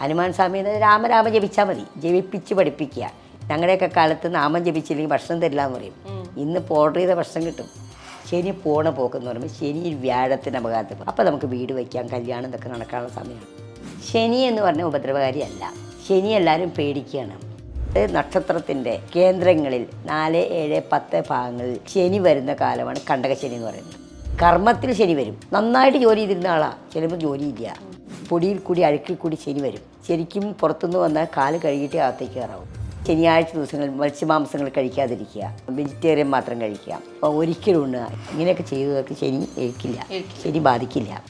ഹനുമാൻ സ്വാമി എന്ന് രാമരാമ ജപിച്ചാൽ മതി. ജപിപ്പിച്ച് പഠിപ്പിക്കുക. ഞങ്ങളുടെയൊക്കെ കാലത്ത് നാമം ജപിച്ചില്ലെങ്കിൽ ഭക്ഷണം തരില്ല എന്ന് പറയും. ഇന്ന് ഓർഡർ ചെയ്ത ഭക്ഷണം കിട്ടും. ശനി പോണ പോക്കെന്ന് പറയുമ്പോൾ ശനി വ്യാഴത്തിന്റെ അപകടത്തിൽ അപ്പോൾ നമുക്ക് വീട് വയ്ക്കാം കല്യാണം ഇതൊക്കെ നടക്കാനുള്ള സമയമാണ്. ശനി എന്ന് പറഞ്ഞ ഉപദ്രവകാരിയല്ല. ശനി എല്ലാവരും പേടിക്കുകയാണ്. നക്ഷത്രത്തിന്റെ കേന്ദ്രങ്ങളിൽ നാല് ഏഴ് പത്ത് ഭാഗങ്ങളിൽ ശനി വരുന്ന കാലമാണ് കണ്ടകശനി എന്ന് പറയുന്നത്. കർമ്മത്തിൽ ശനി വരും. നന്നായിട്ട് ജോലി ചെയ്തിരുന്ന ആളാണ് ചിലപ്പോൾ ജോലിയില്ല. പൊടിയിൽ കൂടി അഴുക്കിൽ കൂടി ശനി വരും. ശരിക്കും പുറത്തുനിന്ന് വന്നാൽ കാൽ കഴുകിയിട്ട് അകത്തേക്ക് കയറാവും. ശനിയാഴ്ച ദിവസങ്ങളിൽ മത്സ്യമാംസങ്ങൾ കഴിക്കാതിരിക്കുക. വെജിറ്റേറിയൻ മാത്രം കഴിക്കുക. അപ്പോൾ ഒരിക്കലും ഉണ്ണുക. ഇങ്ങനെയൊക്കെ ചെയ്തവർക്ക് ശനി ഏൽക്കില്ല. ശനി ബാധിക്കില്ല.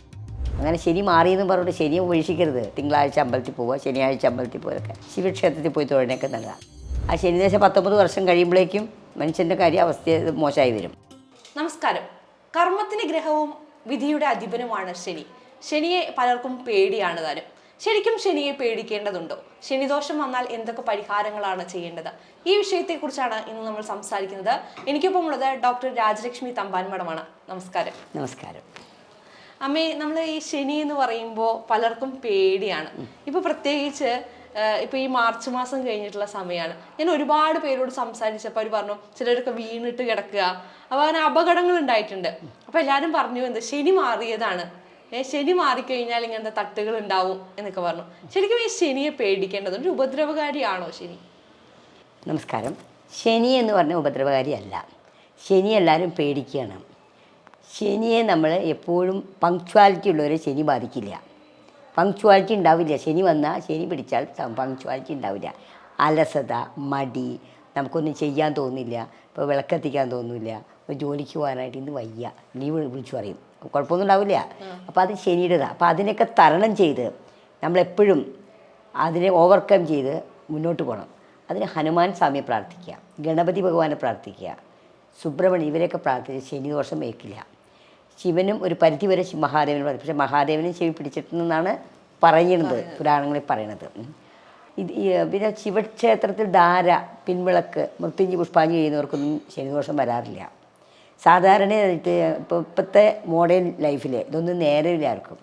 അങ്ങനെ ശനി മാറിയെന്ന് പറഞ്ഞിട്ട് ശനിയെ ഉപേക്ഷിക്കരുത്. തിങ്കളാഴ്ച അമ്പലത്തിൽ പോവുക ശനിയാഴ്ച അമ്പലത്തിൽ പോയൊക്കെ ശിവക്ഷേത്രത്തിൽ പോയി തൊഴിലൊക്കെ നല്ലതാണ് ആ ശനിദേശം പത്തൊമ്പത് വർഷം കഴിയുമ്പോഴേക്കും മനുഷ്യന്റെ കാര്യം അവസ്ഥ മോശമായി വരും. നമസ്കാരം. കർമ്മത്തിന് ഗ്രഹവും വിധിയുടെ അധിപനുമാണ് ശനി. ശനിയെ പലർക്കും പേടിയാണ് താനും. ശരിക്കും ശനിയെ പേടിക്കേണ്ടതുണ്ടോ? ശനിദോഷം വന്നാൽ എന്തൊക്കെ പരിഹാരങ്ങളാണ് ചെയ്യേണ്ടത്? ഈ വിഷയത്തെക്കുറിച്ചാണ് ഇന്ന് നമ്മൾ സംസാരിക്കുന്നത്. എനിക്കൊപ്പം ഉള്ളത് ഡോക്ടർ രാജലക്ഷ്മി തമ്പാൻമടമാണ് നമസ്കാരം. നമസ്കാരം. അമ്മേ നമ്മൾ ഈ ശനി എന്ന് പറയുമ്പോൾ പലർക്കും പേടിയാണ്. ഇപ്പൊ പ്രത്യേകിച്ച് ഇപ്പോൾ ഇപ്പൊ ഈ മാർച്ച് മാസം കഴിഞ്ഞിട്ടുള്ള സമയമാണ് ഞാൻ ഒരുപാട് പേരോട് സംസാരിച്ചപ്പോൾ അവർ പറഞ്ഞു ചിലരൊക്കെ വീണിട്ട് കിടക്കുക. അപ്പോൾ അങ്ങനെ അപകടങ്ങൾ ഉണ്ടായിട്ടുണ്ട്. അപ്പോൾ എല്ലാവരും പറഞ്ഞു എന്ത് ശനി മാറിയതാണ്. ഏ ശനി മാറിക്കഴിഞ്ഞാൽ ഇങ്ങനത്തെ തട്ടുകൾ ഉണ്ടാവും എന്നൊക്കെ പറഞ്ഞു. ശരിക്കും ഈ ശനിയെ പേടിക്കേണ്ടതുണ്ട്. ഉപദ്രവകാരിയാണോ ശനി? നമസ്കാരം. ശനി എന്ന് പറഞ്ഞ ഉപദ്രവകാരിയല്ല. ശനി എല്ലാവരും പേടിക്കണം ശനിയെ നമ്മൾ എപ്പോഴും പങ്ക്ച്വാലിറ്റി ഉള്ളവരെ ശനി ബാധിക്കില്ല. പങ്ക്ച്വാലിറ്റി ഉണ്ടാവില്ല. ശനി വന്നാൽ ശനി പിടിച്ചാൽ പങ്ക്ച്വാലിറ്റി ഉണ്ടാവില്ല. അലസത മടി നമുക്കൊന്നും ചെയ്യാൻ തോന്നില്ല. ഇപ്പോൾ വിളക്കെത്തിക്കാൻ തോന്നില്ല. ജോലിക്ക് പോകാനായിട്ട് ഇന്ന് വയ്യ. ലീവ് വിളിച്ചു പറയും. കുഴപ്പമൊന്നും ഉണ്ടാവില്ല അപ്പോൾ അത് ശനിയുടേതാണ് അപ്പോൾ അതിനൊക്കെ തരണം ചെയ്ത് നമ്മളെപ്പോഴും അതിനെ ഓവർകം ചെയ്ത് മുന്നോട്ട് പോകണം അതിന് ഹനുമാൻ സ്വാമിയെ പ്രാർത്ഥിക്കുക. ഗണപതി ഭഗവാനെ പ്രാർത്ഥിക്കുക. സുബ്രഹ്മണ്യം ഇവരെയൊക്കെ പ്രാർത്ഥിച്ച് ശനിദോഷം ഏക്കില്ല ശിവനും ഒരു പരിധിവരെ വരെ മഹാദേവനും പറയും പക്ഷേ മഹാദേവനും ശിവ പിടിച്ചിട്ടുണ്ടെന്നാണ് പറയുന്നത്. പുരാണങ്ങളിൽ പറയണത്. ഇത് പിന്നെ ശിവക്ഷേത്രത്തിൽ ധാര പിൻവിളക്ക് മൃത്യുഞ്ജി പുഷ്പാഞ്ജലി ചെയ്യുന്നവർക്കൊന്നും ശനിദോഷം വരാറില്ല. സാധാരണ ഇപ്പോൾ ഇപ്പോഴത്തെ മോഡേൺ ലൈഫിൽ ഇതൊന്നും നേരമില്ല ആർക്കും.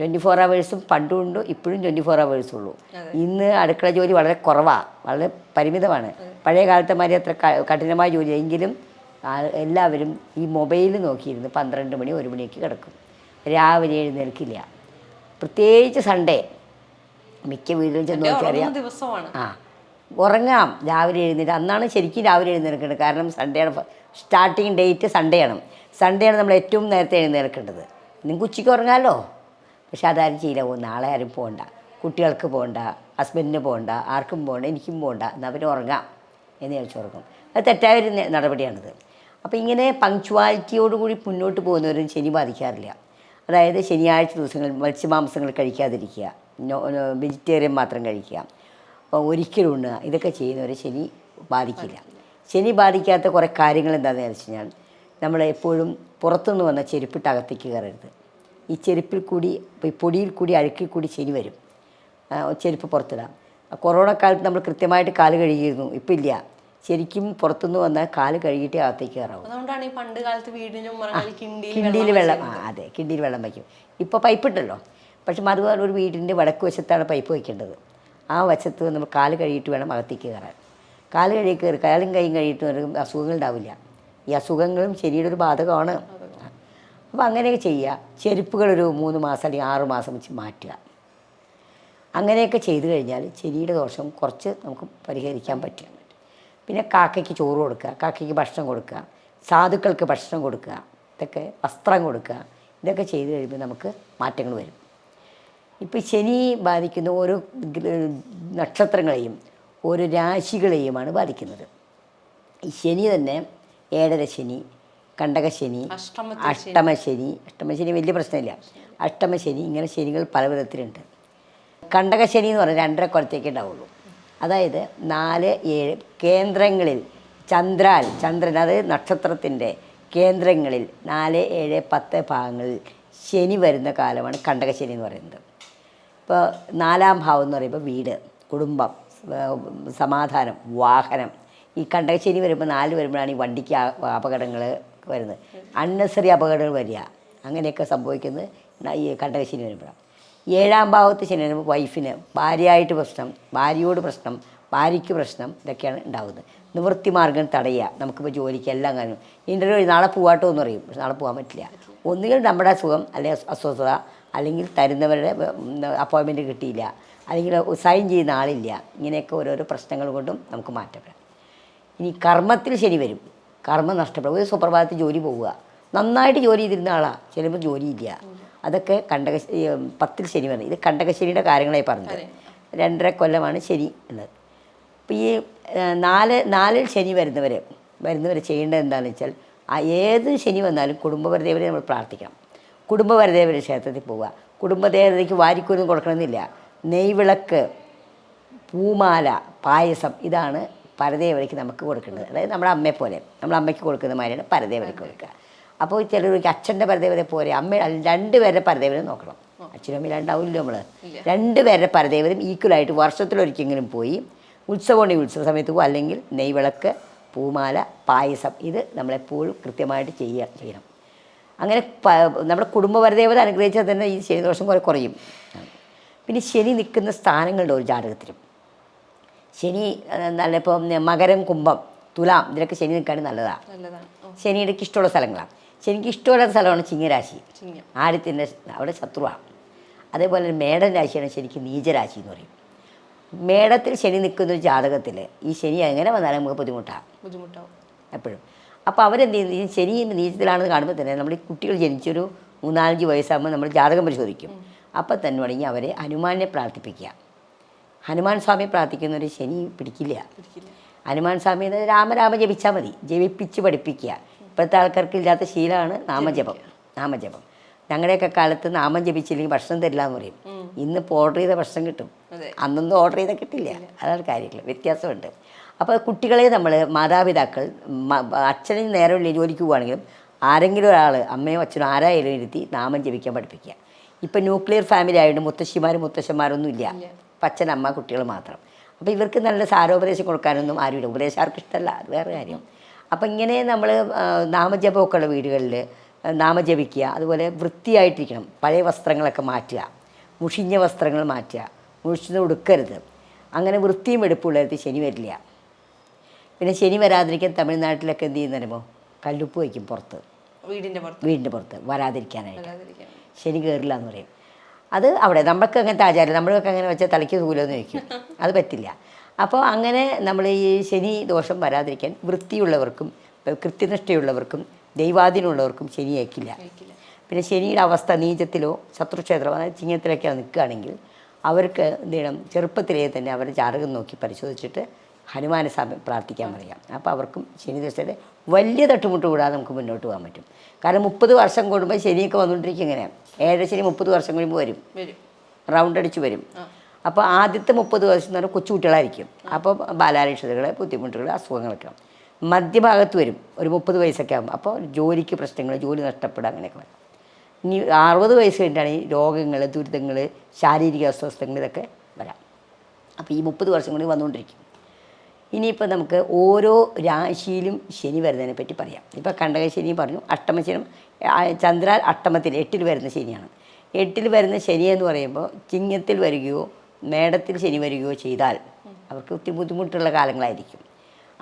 ട്വന്റി ഫോർ അവേഴ്സും പണ്ടും ഉണ്ട് ഇപ്പോഴും ട്വന്റി ഫോർ അവേഴ്സ് ഉള്ളൂ ഇന്ന് അടുക്കള ജോലി വളരെ കുറവാണ് വളരെ പരിമിതമാണ്. പഴയ കാലത്തെ മാതിരി അത്ര കഠിനമായ ജോലി എങ്കിലും എല്ലാവരും ഈ മൊബൈൽ നോക്കിയിരുന്ന് പന്ത്രണ്ട് മണി ഒരു മണിക്ക് കിടക്കും. രാവിലെ എഴുന്നേൽക്കില്ല. പ്രത്യേകിച്ച് സൺഡേ മിക്ക വീടുകളിൽ ചെന്ന് നോക്കിയറിയാം ആ. ഉറങ്ങാം. രാവിലെ എഴുന്നേറ്റ്. അന്നാണ് ശരിക്കും രാവിലെ എഴുന്നേൽക്കുന്നത് കാരണം സൺഡേ ആണ് സ്റ്റാർട്ടിങ് ഡേറ്റ് സൺഡേ ആണ്. സൺഡേ ആണ് നമ്മൾ ഏറ്റവും നേരത്തെ എഴുന്നേൽക്കേണ്ടത്. നിങ്ങൾക്ക് ഉച്ചയ്ക്ക് ഉറങ്ങാമല്ലോ പക്ഷെ അതാരും ചെയ്യില്ല. ഓ നാളെ ആരും പോകണ്ട കുട്ടികൾക്ക് പോകണ്ട ഹസ്ബൻഡിന് പോകണ്ട ആർക്കും പോകണ്ട എനിക്കും പോകണ്ട എന്നാൽ പിന്നെ ഉറങ്ങാം എന്ന് ചോദിച്ചു ഉറങ്ങും. അത് തെറ്റായ ഒരു നടപടിയാണിത്. അപ്പോൾ ഇങ്ങനെ പങ്ക്ച്വാലിറ്റിയോടുകൂടി മുന്നോട്ട് പോകുന്നവരും ശനി ബാധിക്കാറില്ല. അതായത് ശനിയാഴ്ച ദിവസങ്ങളിൽ മത്സ്യമാംസങ്ങൾ കഴിക്കാതിരിക്കുക. വെജിറ്റേറിയൻ മാത്രം കഴിക്കുക. ഒരിക്കലും ഉണ്ണുക. ഇതൊക്കെ ചെയ്യുന്നവരെ ശനി ബാധിക്കില്ല. ശനി ബാധിക്കാത്ത കുറേ കാര്യങ്ങൾ എന്താണെന്ന് വെച്ച് കഴിഞ്ഞാൽ നമ്മൾ എപ്പോഴും പുറത്തുനിന്ന് വന്ന ചെരുപ്പിട്ട് അകത്തേക്ക് കയറരുത്. ഈ ചെരുപ്പിൽ കൂടി ഈ പൊടിയിൽ കൂടി അഴുക്കിൽ കൂടി ശനി വരും. ചെരുപ്പ് പുറത്തിടാം കൊറോണ കാലത്ത് നമ്മൾ കൃത്യമായിട്ട് കാൽ കഴുകിയിരുന്നു. ഇപ്പം ഇല്ല. ശരിക്കും പുറത്തുനിന്ന് വന്നാൽ കാൽ കഴുകിയിട്ട് അകത്തേക്ക് കയറാവും. അതുകൊണ്ടാണ് ഈ പണ്ട് കാലത്ത് വീടിനും മറങ്ങളിൽ കിണ്ടിയിൽ വെള്ളം ആ അതെ കിണ്ടിയിൽ വെള്ളം വയ്ക്കും. ഇപ്പോൾ പൈപ്പ് ഉണ്ടല്ലോ. പക്ഷെ അതുപോലെ ഒരു വീടിന്റെ വടക്ക് വശത്താണ് പൈപ്പ് വയ്ക്കേണ്ടത്. ആ വശത്ത് നമ്മൾ കാൽ കഴുകിയിട്ട് വേണം അകത്തേക്ക് കയറാൻ. കാൽ കഴുകി കയറി കാലും കൈയും കഴുകിയിട്ട് വരും അസുഖങ്ങൾ ഉണ്ടാവില്ല. ഈ അസുഖങ്ങളും ശരിയുടെ ഒരു ബാധകമാണ്. അപ്പോൾ അങ്ങനെയൊക്കെ ചെയ്യുക. ചെരുപ്പുകളൊരു മൂന്ന് മാസം അല്ലെങ്കിൽ ആറ് മാസം വെച്ച് മാറ്റുക. അങ്ങനെയൊക്കെ ചെയ്തു കഴിഞ്ഞാൽ ശരീര ദോഷം കുറച്ച് നമുക്ക് പരിഹരിക്കാൻ പറ്റും. പിന്നെ കാക്കയ്ക്ക് ചോറ് കൊടുക്കുക കാക്കയ്ക്ക് ഭക്ഷണം കൊടുക്കുക സാധുക്കൾക്ക് ഭക്ഷണം കൊടുക്കുക ഇതൊക്കെ വസ്ത്രം കൊടുക്കുക ഇതൊക്കെ ചെയ്തു കഴിയുമ്പോൾ നമുക്ക് മാറ്റങ്ങൾ വരും. ഇപ്പോൾ ശനി ബാധിക്കുന്ന ഓരോ നക്ഷത്രങ്ങളെയും ഓരോ രാശികളെയുമാണ് ബാധിക്കുന്നത്. ഈ ശനി തന്നെ ഏഴര ശനി കണ്ടകശനി അഷ്ടമശനി അഷ്ടമശനി വലിയ പ്രശ്നമില്ല. അഷ്ടമശനി ഇങ്ങനെ ശനികൾ പല വിധത്തിലുണ്ട്. കണ്ടകശനി എന്ന് പറഞ്ഞാൽ രണ്ടര കൊല്ലത്തേക്ക് ഉണ്ടാവുള്ളൂ. അതായത് നാല് ഏഴ് കേന്ദ്രങ്ങളിൽ ചന്ദ്രാൽ ചന്ദ്രൻ അത് നക്ഷത്രത്തിന്റെ കേന്ദ്രങ്ങളിൽ നാല് ഏഴ് പത്ത് ഭാഗങ്ങളിൽ ശനി വരുന്ന കാലമാണ് കണ്ടകശനി എന്ന് പറയുന്നത്. ഇപ്പോൾ നാലാം ഭാവം എന്ന് പറയുമ്പോൾ വീട് കുടുംബം സമാധാനം വാഹനം. ഈ കണ്ടകശ്ശേരി വരുമ്പോൾ നാല് വരുമ്പോഴാണ് ഈ വണ്ടിക്ക് അപകടങ്ങൾ വരുന്നത്. അൺനെസറി അപകടങ്ങൾ വരിക. അങ്ങനെയൊക്കെ സംഭവിക്കുന്നത് ഈ കണ്ടകശ്ശേരി വരുമ്പോഴാണ്. ഏഴാം ഭാവത്ത് ശനി വരുമ്പോൾ വൈഫിന് ഭാര്യയായിട്ട് പ്രശ്നം ഭാര്യയോട് പ്രശ്നം ഭാര്യയ്ക്ക് പ്രശ്നം ഇതൊക്കെയാണ് ഉണ്ടാകുന്നത് നിവൃത്തി മാർഗം തടയുക. നമുക്കിപ്പോൾ ജോലിക്ക് എല്ലാം കാര്യം. ഇന്റർവ്യൂ നാളെ പോവാട്ടോ എന്ന് പറയും. പക്ഷെ നാളെ പോകാൻ പറ്റില്ല. ഒന്നുകിൽ നമ്മുടെ അസുഖം അല്ലെങ്കിൽ അസ്വസ്ഥത അല്ലെങ്കിൽ തരുന്നവരുടെ അപ്പോയിൻമെന്റ് കിട്ടിയില്ല. അല്ലെങ്കിൽ സൈൻ ചെയ്യുന്ന ആളില്ല. ഇങ്ങനെയൊക്കെ ഓരോരോ പ്രശ്നങ്ങൾ കൊണ്ടും നമുക്ക് മാറ്റപ്പെടാം. ഇനി കർമ്മത്തിൽ ശനി വരും. കർമ്മം നഷ്ടപ്പെടും. ഒരു സുപ്രഭാതത്തിൽ ജോലി പോവുക. നന്നായിട്ട് ജോലി ചെയ്തിരുന്ന ആളാണ് ചിലപ്പോൾ ജോലിയില്ല. അതൊക്കെ കണ്ടക പത്തിൽ ശനി വരണം. ഇത് കണ്ടകശനിയുടെ കാര്യങ്ങളായി പറഞ്ഞത്. രണ്ടര കൊല്ലമാണ് ശനി എന്നത്. അപ്പോൾ ഈ നാല് നാലിൽ ശനി വരുന്നവർ വരുന്നവർ ചെയ്യേണ്ടത് എന്താണെന്ന് വെച്ചാൽ ആ ഏത് ശനി വന്നാലും കുടുംബപരദേവരെ നമ്മൾ പ്രാർത്ഥിക്കണം. കുടുംബപരദേവരുടെ ക്ഷേത്രത്തിൽ പോവുക. കുടുംബദേവതയ്ക്ക് വാരിക്കൊന്നും കൊടുക്കണമെന്നില്ല. നെയ്വിളക്ക് പൂമാല പായസം ഇതാണ് പരദേവതയ്ക്ക് നമുക്ക് കൊടുക്കേണ്ടത്. അതായത് നമ്മുടെ അമ്മയെ പോലെ. നമ്മുടെ അമ്മയ്ക്ക് കൊടുക്കുന്ന മാതിരിയാണ് പരദേവതയ്ക്ക് കൊടുക്കുക. അപ്പോൾ ചിലർക്ക് അച്ഛന്റെ പരദേവതയെ പോലെ അമ്മ രണ്ട് പേരുടെ പരദേവതയെ നോക്കണം. അച്ഛനും അമ്മയും രണ്ടാവില്ല നമ്മൾ രണ്ട് പേരുടെ പരദേവതയും ഈക്വലായിട്ട് വർഷത്തിലൊരിക്കെങ്കിലും പോയി ഉത്സവമുണ്ടെങ്കിൽ ഉത്സവ സമയത്ത് പോകും അല്ലെങ്കിൽ നെയ്വിളക്ക് പൂമാല പായസം ഇത് നമ്മളെപ്പോഴും കൃത്യമായിട്ട് ചെയ്യുക ചെയ്യണം. അങ്ങനെ നമ്മുടെ നമ്മുടെ കുടുംബപരദേവത അനുഗ്രഹിച്ചാൽ തന്നെ ഈ ശനിദോഷം കുറെ കുറയും. പിന്നെ ശനി നിൽക്കുന്ന സ്ഥാനങ്ങളുടെ ഒരു ജാതകത്തിലും. ശനി നല്ല ഇപ്പം മകരം കുംഭം തുലാം ഇതിലൊക്കെ ശനി നിൽക്കുകയാണെങ്കിൽ നല്ലതാണ്. ശനിയുടെ ഇഷ്ടമുള്ള സ്ഥലങ്ങളാണ് ശനിക്ക് ഇഷ്ടമുള്ള സ്ഥലമാണ് ചിങ്ങരാശി. ചിങ്ങം. ആദ്യത്തിന്റെ അവിടെ ശത്രുവാണ് അതേപോലെ തന്നെ മേടൻ രാശിയാണ് ശരിക്കും നീചരാശി എന്ന് പറയും. മേടത്തിൽ ശനി നിൽക്കുന്ന ഒരു ജാതകത്തിൽ ഈ ശനി എങ്ങനെ വന്നാലും നമുക്ക് ബുദ്ധിമുട്ടാണ് ബുദ്ധിമുട്ടാവും. എപ്പോഴും. അപ്പോൾ അവരെന്ത് ചെയ്യുന്നത് ഈ ശനി നീചത്തിലാണെന്ന് കാണുമ്പോൾ തന്നെ നമ്മൾ ഈ കുട്ടികൾ ജനിച്ചൊരു മൂന്നാലഞ്ച് വയസ്സാകുമ്പോൾ നമ്മൾ ജാതകം പരിശോധിക്കും. അപ്പം തന്നെ തുടങ്ങി അവരെ ഹനുമാനെ പ്രാർത്ഥിപ്പിക്കുക. ഹനുമാൻ സ്വാമി പ്രാർത്ഥിക്കുന്നവർ ശനി പിടിക്കില്ല. ഹനുമാൻ സ്വാമി രാമരാമ ജപിച്ചാൽ മതി. ജപിപ്പിച്ച് പഠിപ്പിക്കുക. ഇപ്പോഴത്തെ ആൾക്കാർക്ക് ഇല്ലാത്ത ശീലമാണ് നാമജപം. നാമജപം. ഞങ്ങളുടെയൊക്കെ കാലത്ത് നാമം ജപിച്ചില്ലെങ്കിൽ ഭക്ഷണം തരില്ല എന്ന് പറയും. ഇന്നിപ്പോൾ ഓർഡർ ചെയ്ത ഭക്ഷണം കിട്ടും. അന്നൊന്നും ഓർഡർ ചെയ്ത കിട്ടില്ല. അതാണ് കാര്യങ്ങൾ. വ്യത്യാസമുണ്ട്. അപ്പോൾ കുട്ടികളെ നമ്മൾ മാതാപിതാക്കൾ അച്ഛനും നേരമില്ല ജോലിക്ക് പോവുകയാണെങ്കിലും ആരെങ്കിലും ഒരാൾ അമ്മയോ അച്ഛനോ ആരായാലും ഇരുത്തി നാമം ജപിക്കാൻ പഠിപ്പിക്കുക. ഇപ്പം ന്യൂക്ലിയർ ഫാമിലി ആയതുകൊണ്ട് മുത്തശ്ശിമാരും മുത്തശ്ശന്മാരൊന്നും ഇല്ല. പച്ചനമ്മ അച്ഛൻ അമ്മ കുട്ടികൾ മാത്രം. അപ്പോൾ ഇവർക്ക് നല്ല സാരോപദേശം കൊടുക്കാനൊന്നും ആരുമില്ല. ഉപദേശം ആർക്കും ഇഷ്ടമല്ല അത് വേറെ കാര്യം. അപ്പം ഇങ്ങനെ നമ്മൾ നാമജപമൊക്കെ ഉള്ള വീടുകളിൽ നാമജപിക്കുക അതുപോലെ വൃത്തിയായിട്ടിരിക്കണം. പഴയ വസ്ത്രങ്ങളൊക്കെ മാറ്റുക. മുഷിഞ്ഞ വസ്ത്രങ്ങൾ മാറ്റുക. മുഷിഞ്ഞ് ഉടുക്കരുത്. അങ്ങനെ വൃത്തിയും എടുപ്പുള്ളവർക്ക് ശനി വരില്ല. പിന്നെ ശനി വരാതിരിക്കാൻ തമിഴ്നാട്ടിലൊക്കെ എന്ത് ചെയ്യുന്നറിയുമോ? കല്ലുപ്പ് വയ്ക്കും പുറത്ത്. വീടിന്റെ പുറത്ത്. വീടിന്റെ പുറത്ത്. വരാതിരിക്കാനായിട്ട്. ശനി കയറില്ല എന്ന് പറയും. അത് അവിടെ നമ്മൾക്ക് അങ്ങനത്തെ ആചാരം നമ്മളൊക്കെ അങ്ങനെ വെച്ചാൽ തലയ്ക്ക് തൂലെന്ന് ചോദിക്കും. അത് പറ്റില്ല. അപ്പോൾ അങ്ങനെ നമ്മൾ ഈ ശനി ദോഷം വരാതിരിക്കാൻ വൃത്തിയുള്ളവർക്കും കൃത്യനിഷ്ഠയുള്ളവർക്കും ദൈവാധീനമുള്ളവർക്കും ശനി ഏക്കില്ല പിന്നെ ശനിയുടെ അവസ്ഥ നീചത്തിലോ ശത്രുക്ഷേത്രമോ അതായത് ചിങ്ങത്തിലൊക്കെ നിൽക്കുകയാണെങ്കിൽ അവർക്ക് എന്ത് ചെയ്യണം? ചെറുപ്പത്തിലേ തന്നെ അവരുടെ ജാതകം നോക്കി പരിശോധിച്ചിട്ട് ഹനുമാന സമയം പ്രാർത്ഥിക്കാൻ പറയാം. അപ്പോൾ അവർക്കും ശനി ദശയുടെ വലിയ തട്ടുമുട്ട് കൂടാതെ നമുക്ക് മുന്നോട്ട് പോകാൻ പറ്റും. കാരണം മുപ്പത് വർഷം കൂടുമ്പോൾ ശനിയൊക്കെ വന്നുകൊണ്ടിരിക്കും ഇങ്ങനെ. ഏഴര ശനി മുപ്പത് വർഷം കഴിയുമ്പോൾ വരും. റൗണ്ട് അടിച്ച് വരും. അപ്പോൾ ആദ്യത്തെ മുപ്പത് വർഷം എന്ന് പറഞ്ഞാൽ കൊച്ചുകുട്ടികളായിരിക്കും അപ്പോൾ ബാലാരിഷ്ടതകൾ ബുദ്ധിമുട്ടുകൾ അസുഖങ്ങളൊക്കെ. മധ്യഭാഗത്ത് വരും. ഒരു മുപ്പത് വയസ്സൊക്കെ ആകുമ്പോൾ അപ്പോൾ ജോലിക്ക് പ്രശ്നങ്ങൾ ജോലി നഷ്ടപ്പെടുക അങ്ങനെയൊക്കെ വരും. ഇനി അറുപത് വയസ്സ് കഴിഞ്ഞിട്ടാണ് ഈ രോഗങ്ങൾ ദുരിതങ്ങൾ ശാരീരിക അസ്വസ്ഥങ്ങൾ ഇതൊക്കെ വരാം. അപ്പോൾ ഈ മുപ്പത് വർഷം കൂടി വന്നുകൊണ്ടിരിക്കും ഇനിയിപ്പോൾ നമുക്ക് ഓരോ രാശിയിലും ശനി വരുന്നതിനെ പറ്റി പറയാം. ഇപ്പോൾ കണ്ടക ശനി പറഞ്ഞു അഷ്ടമശനം ചന്ദ്ര അഷ്ടമത്തിൽ എട്ടിൽ വരുന്ന ശനിയാണ്. എട്ടിൽ വരുന്ന ശനി എന്ന് പറയുമ്പോൾ ചിങ്ങത്തിൽ വരികയോ മേടത്തിൽ ശനി വരികയോ ചെയ്താൽ അവർക്ക് ഒത്തിരി ബുദ്ധിമുട്ടുള്ള കാലങ്ങളായിരിക്കും.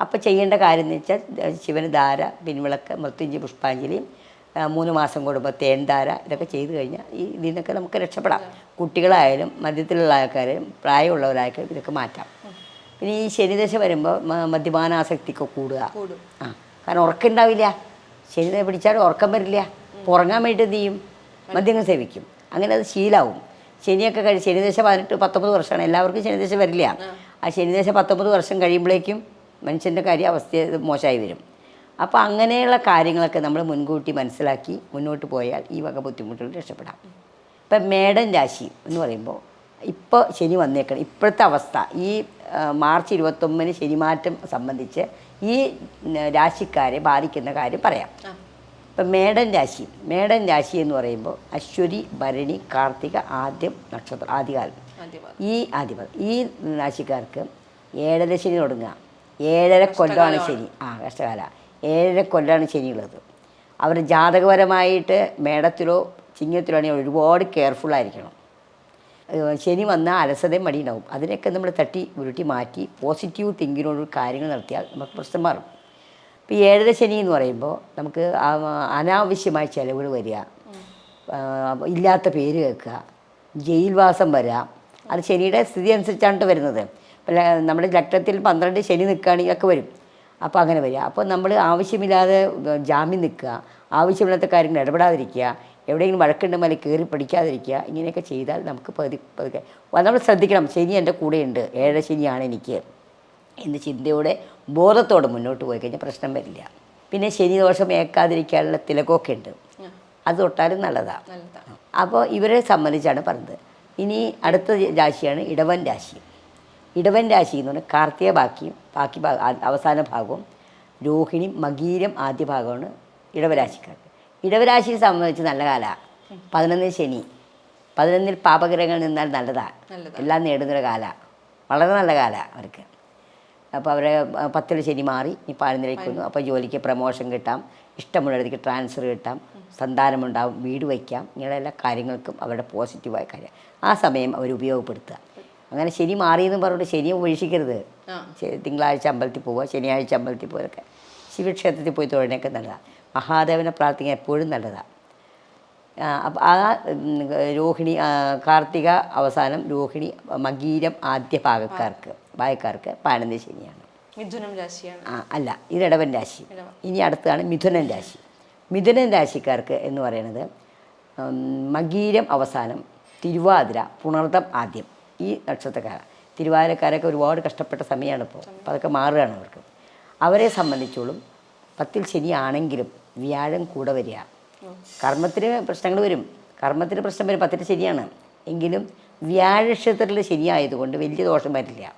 അപ്പോൾ ചെയ്യേണ്ട കാര്യം എന്ന് വെച്ചാൽ ശിവന് ധാര പിൻവിളക്ക് മൃത്യുഞ്ചി പുഷ്പാഞ്ജലിയും മൂന്ന് മാസം കൂടുമ്പോൾ തേൻധാര ഇതൊക്കെ ചെയ്തു കഴിഞ്ഞാൽ ഈ ഇതിൽ നിന്നൊക്കെ നമുക്ക് രക്ഷപ്പെടാം. കുട്ടികളായാലും മധ്യത്തിലുള്ള ആൾക്കാരും പ്രായമുള്ളവരായാലും ഇതൊക്കെ മാറ്റാം. പിന്നെ ഈ ശനിദശ വരുമ്പോൾ മദ്യപാനാസക്തിക്ക് മദ്യപാനാസക്തിയൊക്കെ കൂടുക. കൂടും. ആ കാരണം ഉറക്കമുണ്ടാവില്ല. ശനി പിടിച്ചാൽ ഉറക്കം വരില്ല. അപ്പോൾ ഉറങ്ങാൻ വേണ്ടി എന്ത് ചെയ്യും? മദ്യങ്ങൾ സേവിക്കും. അങ്ങനെ അത് ശീലാവും. ശനിയൊക്കെ കഴി ശനിദശ പതിനെട്ട് പത്തൊമ്പത് വർഷമാണ്. എല്ലാവർക്കും ശനിദശ വരില്ല. ആ. ശനിദശ പത്തൊമ്പത് വർഷം കഴിയുമ്പോഴേക്കും മനുഷ്യന്റെ കാര്യം അവസ്ഥ മോശമായി വരും. അപ്പോൾ അങ്ങനെയുള്ള കാര്യങ്ങളൊക്കെ നമ്മൾ മുൻകൂട്ടി മനസ്സിലാക്കി മുന്നോട്ട് പോയാൽ ഈ വക ബുദ്ധിമുട്ടുകൾ രക്ഷപ്പെടാം. ഇപ്പം മേടൻ രാശി എന്ന് പറയുമ്പോൾ ഇപ്പോൾ ശനി വന്നേക്കണം. ഇപ്പോഴത്തെ അവസ്ഥ. ഈ മാർച്ച് ഇരുപത്തൊമ്പതിന് ശനിമാറ്റം സംബന്ധിച്ച് ഈ രാശിക്കാരെ ബാധിക്കുന്ന കാര്യം പറയാം. ഇപ്പം മേടൻ രാശി. മേടൻ രാശി എന്ന് പറയുമ്പോൾ അശ്വതി ഭരണി കാർത്തിക ആദ്യം നക്ഷത്രം ആദ്യകാലം. ഈ ആദ്യപാദം ഈ രാശിക്കാർക്ക് ഏഴര ശനി തുടങ്ങുക. ഏഴര കൊല്ലമാണ് ശനി. ആ കഷ്ടകാല. ഏഴര കൊല്ലമാണ് ശനിയുള്ളത് അവർ ജാതകപരമായിട്ട് മേടത്തിലോ ചിങ്ങത്തിലോ ആണെങ്കിൽ ഒരുപാട് കെയർഫുൾ ആയിരിക്കണം. ശനി വന്നാൽ അലസതയും മടിയുണ്ടാവും. അതിനൊക്കെ നമ്മൾ തട്ടി ഉരുട്ടി മാറ്റി പോസിറ്റീവ് തിങ്കിനോട് കാര്യങ്ങൾ നടത്തിയാൽ നമുക്ക് പ്രശ്നം മാറും. ഇപ്പോൾ ഏഴര ശനി എന്ന് പറയുമ്പോൾ നമുക്ക് അനാവശ്യമായ ചിലവുകൾ വരിക ഇല്ലാത്ത പേര് കേൾക്കുക ജയിൽവാസം വരിക അത് ശനിയുടെ സ്ഥിതി അനുസരിച്ചാണ് വരുന്നത്. നമ്മുടെ ലഗ്നത്തിൽ പന്ത്രണ്ട് ശനി നിൽക്കുകയാണെങ്കിൽ ഒക്കെ വരും. അപ്പോൾ അങ്ങനെ വരിക. അപ്പോൾ നമ്മൾ ആവശ്യമില്ലാതെ ജാമ്യം നിൽക്കുക ആവശ്യമില്ലാത്ത കാര്യങ്ങൾ ഇടപെടാതിരിക്കുക എവിടെയെങ്കിലും വഴക്കുണ്ടെങ്കിൽ അതിൽ കയറി പഠിക്കാതിരിക്കുക ഇങ്ങനെയൊക്കെ ചെയ്താൽ നമുക്ക് പതി പതുക്കെ നമ്മൾ ശ്രദ്ധിക്കണം. ശനി എന്റെ കൂടെയുണ്ട്. ഏഴര ശനിയാണ് എനിക്ക്. എന്ന് ചിന്തയോടെ ബോധത്തോടെ മുന്നോട്ട് പോയി കഴിഞ്ഞാൽ പ്രശ്നം വരില്ല. പിന്നെ ശനി ദോഷം ഏക്കാതിരിക്കാനുള്ള തിലകമൊക്കെ ഉണ്ട്. അത് തൊട്ടാലും നല്ലതാണ് നല്ലതാണ് അപ്പോൾ ഇവരെ സംബന്ധിച്ചാണ് പറഞ്ഞത്. ഇനി അടുത്ത രാശിയാണ് ഇടവൻ രാശി. ഇടവൻ രാശി എന്ന് പറഞ്ഞാൽ കാർത്തിക ബാക്കിയും ബാക്കി ഭാഗം അവസാന ഭാഗവും രോഹിണി മകീരം ആദ്യ ഭാഗമാണ് ഇടവരാശിക്കാർക്ക്. ഇടവരാശിയെ സംബന്ധിച്ച് നല്ല കാലമാണ് പതിനൊന്ന് ശനി. പതിനൊന്നിൽ പാപഗ്രഹങ്ങൾ നിന്നാൽ നല്ലതാണ് നല്ലതാ. എല്ലാം നേടുന്നൊരു കാലമാണ് വളരെ നല്ല കാലമാണ് അവർക്ക്. അപ്പോൾ അവരെ പത്തിൽ ശനി മാറി ഈ പതിനൊന്നിലേക്കുന്നു. അപ്പോൾ ജോലിക്ക് പ്രമോഷൻ കിട്ടാം. ഇഷ്ടമുള്ളിടത്തേക്ക് ട്രാൻസ്ഫർ കിട്ടാം. സന്താനമുണ്ടാവും വീട് വയ്ക്കാം. ഇങ്ങനെയുള്ള എല്ലാ കാര്യങ്ങൾക്കും അവരുടെ പോസിറ്റീവായ കാര്യം. ആ സമയം അവർ ഉപയോഗപ്പെടുത്തുക. അങ്ങനെ ശനി മാറിയെന്ന് പറഞ്ഞിട്ട് ശനിയെ ഉപേക്ഷിക്കരുത്. തിങ്കളാഴ്ച അമ്പലത്തിൽ പോവുക ശനിയാഴ്ച അമ്പലത്തിൽ പോയൊക്കെ ശിവക്ഷേത്രത്തിൽ പോയി തൊഴിലൊക്കെ നല്ലതാണ് മഹാദേവനെ പ്രാർത്ഥിക്കാൻ എപ്പോഴും നല്ലതാണ് അപ്പം ആ രോഹിണി കാർത്തിക അവസാനം രോഹിണി മകീരം ആദ്യ ഭാഗക്കാർക്ക് ഭാഗക്കാർക്ക് പാനന്ദ ശനിയാണ്. മിഥുനം രാശിയാണ്. ആ അല്ല ഇത് ഇടവൻ രാശി. ഇനി അടുത്താണ് മിഥുനൻ രാശി. മിഥുനൻ രാശിക്കാർക്ക് എന്ന് പറയുന്നത് മകീരം അവസാനം തിരുവാതിര പുണർതം ആദ്യം ഈ നക്ഷത്രക്കാരാണ് തിരുവാതിരക്കാരൊക്കെ ഒരുപാട് കഷ്ടപ്പെട്ട സമയമാണ് ഇപ്പോൾ അപ്പോൾ അതൊക്കെ മാറുകയാണ് അവർക്ക്. അവരെ സംബന്ധിച്ചോളും പത്തിൽ ശനിയാണെങ്കിലും വ്യാഴം കൂടെ വരിക. കർമ്മത്തിന് പ്രശ്നങ്ങൾ വരും. കർമ്മത്തിന് പ്രശ്നം വരും പത്തിന് ശരിയാണ്. എങ്കിലും വ്യാഴക്ഷേത്രത്തിൽ ശരിയായതുകൊണ്ട് വലിയ ദോഷം വരില്ല.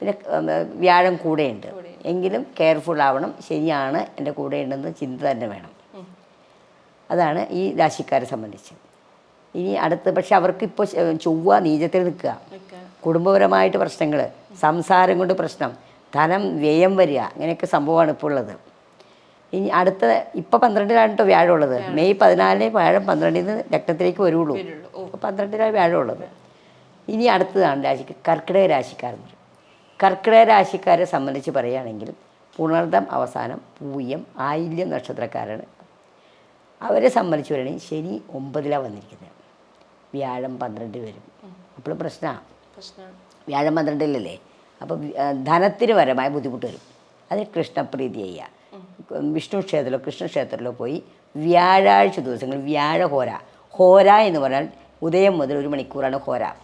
പിന്നെ വ്യാഴം കൂടെയുണ്ട്. എങ്കിലും കെയർഫുൾ ആവണം. ശരിയാണ്. എന്റെ കൂടെ ഉണ്ടെന്ന് ചിന്ത തന്നെ വേണം. അതാണ് ഈ രാശിക്കാരെ സംബന്ധിച്ച്. ഇനി അടുത്ത് പക്ഷെ അവർക്ക് ഇപ്പോൾ ചൊവ്വ നീചത്തിൽ നിൽക്കുക. കുടുംബപരമായിട്ട് പ്രശ്നങ്ങൾ സംസാരം കൊണ്ട് പ്രശ്നം ധനം വ്യയം വരിക. അങ്ങനെയൊക്കെ സംഭവമാണ് ഇപ്പോൾ ഉള്ളത്. ഇനി അടുത്ത ഇപ്പം പന്ത്രണ്ടിലാണ് കേട്ടോ വ്യാഴം. ഉള്ളത് മെയ് പതിനാലിന് വ്യാഴം പന്ത്രണ്ടിന് രക്തത്തിലേക്ക് ലഗ്നത്തിലേക്ക് വരുള്ളൂ. പന്ത്രണ്ടിലാണ് വ്യാഴം ഉള്ളത് ഇനി അടുത്തതാണ് രാശി കർക്കിടക രാശിക്കാരെന്ന് പറയും. കർക്കിടക രാശിക്കാരെ സംബന്ധിച്ച് പറയുകയാണെങ്കിൽ പുണർദം അവസാനം പൂയം ആയില്യം നക്ഷത്രക്കാരാണ്. അവരെ സംബന്ധിച്ച് പറയുകയാണെങ്കിൽ ശനി ഒമ്പതിലാണ് വന്നിരിക്കുന്നത്. വ്യാഴം പന്ത്രണ്ട് വരും. അപ്പോൾ പ്രശ്നമാണ് പ്രശ്നമാണ് വ്യാഴം പന്ത്രണ്ടിലല്ലേ? അപ്പോൾ ധനത്തിന് പരമായ ബുദ്ധിമുട്ട് വരും. അത് കൃഷ്ണപ്രീതി ചെയ്യുക വിഷ്ണു ക്ഷേത്രത്തിലോ കൃഷ്ണക്ഷേത്രത്തിലോ പോയി വ്യാഴാഴ്ച ദിവസങ്ങൾ വ്യാഴ ഹോര. ഹോര എന്ന് പറഞ്ഞാൽ ഉദയം മുതൽ ഒരു മണിക്കൂറാണ് ഹോര.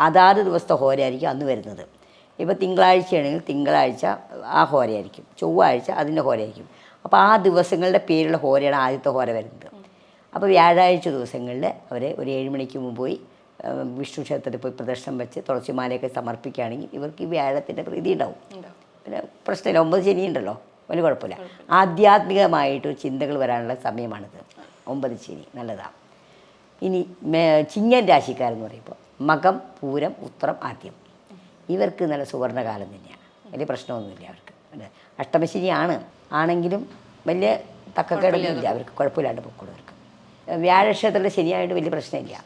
അതാത് ദിവസത്തെ ഹോരയായിരിക്കും അന്ന് വരുന്നത്. ഇപ്പോൾ തിങ്കളാഴ്ചയാണെങ്കിൽ തിങ്കളാഴ്ച ആ ഹോരയായിരിക്കും. ചൊവ്വാഴ്ച അതിന്റെ ഹോരയായിരിക്കും. അപ്പോൾ ആ ദിവസങ്ങളുടെ പേരുള്ള ഹോരയാണ് ആദ്യത്തെ ഹോര വരുന്നത്. അപ്പോൾ വ്യാഴാഴ്ച ദിവസങ്ങളിൽ അവർ ഒരു ഏഴ് മണിക്ക് മുമ്പ് പോയി വിഷ്ണു ക്ഷേത്രത്തിൽ പോയി പ്രദർശനം വെച്ച് തുളസിമാലയൊക്കെ സമർപ്പിക്കുകയാണെങ്കിൽ ഇവർക്ക് ഈ വ്യാഴത്തിന്റെ പ്രീതി ഉണ്ടാവും. ഉണ്ടാവും. പിന്നെ പ്രശ്നമില്ല. ഒമ്പത് ശനിയുണ്ടല്ലോ. വലിയ കുഴപ്പമില്ല. ആധ്യാത്മികമായിട്ട് ചിന്തകൾ വരാനുള്ള സമയമാണിത്. ഒമ്പത് ശനി നല്ലതാണ് ഇനി ചിങ്ങൻ രാശിക്കാരെന്ന് പറയുമ്പോൾ മകം പൂരം ഉത്രം ആദ്യം. ഇവർക്ക് നല്ല സുവർണകാലം തന്നെയാണ് വലിയ പ്രശ്നമൊന്നുമില്ല അവർക്ക്? അഷ്ടമശനിയാണ്. ആണെങ്കിലും വലിയ തക്കക്കേടൊന്നുമില്ല. അവർക്ക് കുഴപ്പമില്ലാണ്ട് പൊക്കോളും അവർക്ക്. വ്യാഴക്ഷേത്രത്തിൽ ശനിയായിട്ട് വലിയ പ്രശ്നമില്ല.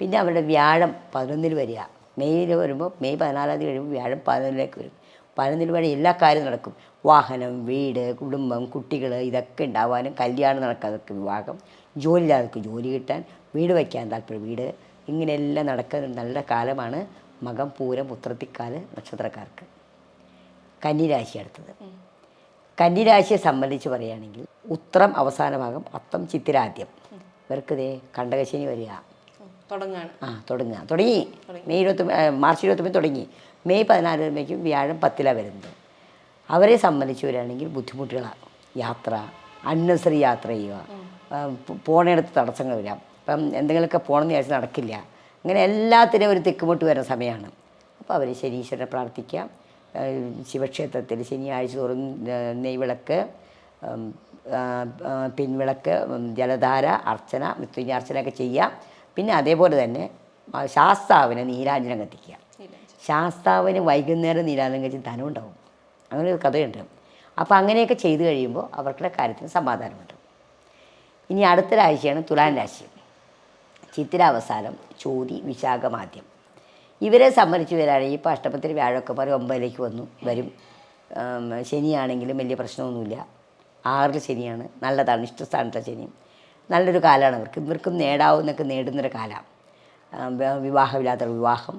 പിന്നെ അവരുടെ വ്യാഴം പതിനൊന്നിൽ വരിക. മെയ്യിൽ വരുമ്പോൾ മെയ് പതിനാലാം തീയതി കഴിയുമ്പോൾ വ്യാഴം പതിനൊന്നിലേക്ക് വരും. പതിനൊന്നിൽ വഴി എല്ലാ കാര്യവും നടക്കും. വാഹനം വീട് കുടുംബം കുട്ടികൾ ഇതൊക്കെ ഉണ്ടാവാനും കല്യാണം നടക്കാതൊക്കെ വിവാഹം ജോലിയില്ലാതൊക്കെ ജോലി കിട്ടാൻ വീട് വയ്ക്കാൻ താല്പര്യം വീട് ഇങ്ങനെയെല്ലാം നടക്കുന്ന നല്ല കാലമാണ് മകം പൂരം ഉത്രത്തിക്കാൽ നക്ഷത്രക്കാർക്ക്. കന്നിരാശി അടുത്തത്. കന്നിരാശിയെ സംബന്ധിച്ച് പറയുകയാണെങ്കിൽ ഉത്രം അവസാന ഭാഗം അത്തം ചിത്തിരാദ്യം. ഇവർക്ക് ഇതേ കണ്ടകശനി വരിക. തുടങ്ങാണ്. ആ തുടങ്ങുക. തുടങ്ങി. മെയ് ഇരുപത്തി മാർച്ച് ഇരുപത്തൊമ്പത് തുടങ്ങി. മെയ് പതിനാല് വരുമ്പോഴേക്കും വ്യാഴം പത്തിലാണ് വരുന്നത്. അവരെ സംബന്ധിച്ച് വരികയാണെങ്കിൽ ബുദ്ധിമുട്ടുകളാണ് യാത്ര അന്നസറി യാത്ര ചെയ്യുക പോണയിടത്ത് തടസ്സങ്ങൾ വരാം. ഇപ്പം എന്തെങ്കിലുമൊക്കെ പോകണമെന്ന് വിചാരിച്ച് നടക്കില്ല. അങ്ങനെ എല്ലാത്തിനും ഒരു തെക്കുമുട്ട് വരുന്ന സമയമാണ്. അപ്പോൾ അവർ ശനീശ്വരനെ പ്രാർത്ഥിക്കാം ശിവക്ഷേത്രത്തിൽ ശനിയാഴ്ച തോറും നെയ്വിളക്ക് പിൻവിളക്ക് ജലധാര അർച്ചന മൃത്യുഞ്ജ അർച്ചനയൊക്കെ ചെയ്യാം പിന്നെ അതേപോലെ തന്നെ ശാസ്താവിന് നീരാഞ്ജനം കത്തിക്കുക. ശാസ്താവിന് വൈകുന്നേരം നീരാഞ്ജനം കഴിച്ച് ധനം ഉണ്ടാവും അങ്ങനെ ഒരു കഥയുണ്ട്. അപ്പോൾ അങ്ങനെയൊക്കെ ചെയ്തു കഴിയുമ്പോൾ അവർക്കുടെ കാര്യത്തിന് സമാധാനമുണ്ട്. ഇനി അടുത്ത രാശിയാണ് തുലാൻ രാശി. ചിത്തിരാവസാനം ചോതി വിശാഖമാദ്യം ഇവരെ സംബന്ധിച്ച് വരാണെങ്കിൽ ഇപ്പോൾ അഷ്ടപത്തിൽ വ്യാഴമൊക്കെ മാറി ഒമ്പതിലേക്ക് വന്നു വരും. ശനിയാണെങ്കിലും വലിയ പ്രശ്നമൊന്നുമില്ല. ആറിൽ ശനിയാണ്. നല്ലതാണ് ഇഷ്ടസ്ഥാനത്തെ ശനി. നല്ലൊരു കാലമാണ് അവർക്ക്. ഇവർക്കും നേടാവുന്നൊക്കെ നേടുന്നൊരു കാലമാണ് വിവാഹമില്ലാത്തൊരു വിവാഹം.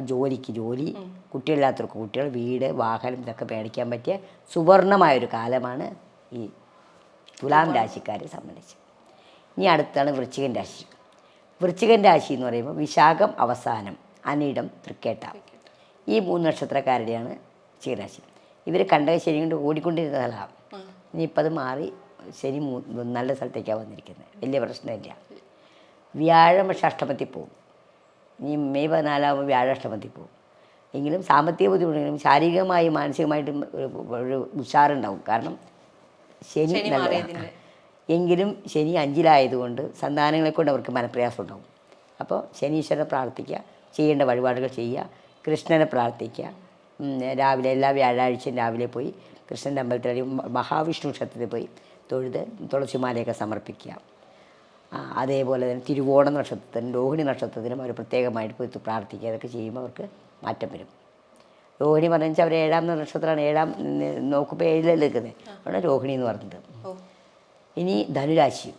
ജോലിക്ക് ജോലി കുട്ടികളില്ലാത്തവർക്ക് കുട്ടികൾ വീട് വാഹനം ഇതൊക്കെ മേടിക്കാൻ പറ്റിയ സുവർണമായൊരു കാലമാണ് ഈ തുലാം രാശിക്കാരെ സംബന്ധിച്ച്. ഇനി അടുത്താണ് വൃശ്ചികൻ രാശി. വൃശ്ചികൻ രാശി എന്ന് പറയുമ്പോൾ വിശാഖം അവസാനം അനിടം തൃക്കേട്ട. ഈ മൂന്ന് നക്ഷത്രക്കാരുടെയാണ് വൃശ്ചികരാശി ഇവർ കണ്ടക ശനി കൊണ്ട് ഓടിക്കൊണ്ടിരുന്ന സ്ഥലമാണ് ഇനിയിപ്പോൾ അത് മാറി ശനി നല്ല സ്ഥലത്തേക്കാണ് വന്നിരിക്കുന്നത്. വലിയ പ്രശ്നമില്ല. വ്യാഴം പക്ഷെ അഷ്ടമത്തിൽ പോകും ഇനി മെയ് പതിനാലാകുമ്പോൾ വ്യാഴം അഷ്ടമത്തിൽ പോകും എങ്കിലും സാമ്പത്തിക ബുദ്ധിമുട്ടെങ്കിലും ശാരീരികമായും മാനസികമായിട്ടും ഒരു ഒരു ഉഷാറുണ്ടാവും. കാരണം ശനി എങ്കിലും ശനി അഞ്ചിലായതുകൊണ്ട് സന്താനങ്ങളെ കൊണ്ട് അവർക്ക് മനപ്രയാസം ഉണ്ടാവും അപ്പോൾ ശനീശ്വരനെ പ്രാർത്ഥിക്കുക ചെയ്യേണ്ട വഴിപാടുകൾ ചെയ്യുക കൃഷ്ണനെ പ്രാർത്ഥിക്കുക. രാവിലെ എല്ലാ വ്യാഴാഴ്ചയും രാവിലെ പോയി കൃഷ്ണന്റെ അമ്പലത്തിൽ മഹാവിഷ്ണു ക്ഷേത്രത്തിൽ പോയി തൊഴുത് തുളസിമാലയൊക്കെ സമർപ്പിക്കുക. അതേപോലെ തന്നെ തിരുവോണ നക്ഷത്രത്തിനും രോഹിണി നക്ഷത്രത്തിനും അവർ പ്രത്യേകമായിട്ട് പോയി പ്രാർത്ഥിക്കുക. അതൊക്കെ ചെയ്യുമ്പോൾ അവർക്ക് മാറ്റം വരും. രോഹിണി പറഞ്ഞു വെച്ചാൽ അവർ ഏഴാം നക്ഷത്രമാണ്. ഏഴാം നോക്കുമ്പോൾ ഏഴിലല്ലേ നിൽക്കുന്നത് അവിടെ രോഹിണി എന്ന് പറഞ്ഞത്. ഇനി ധനുരാശി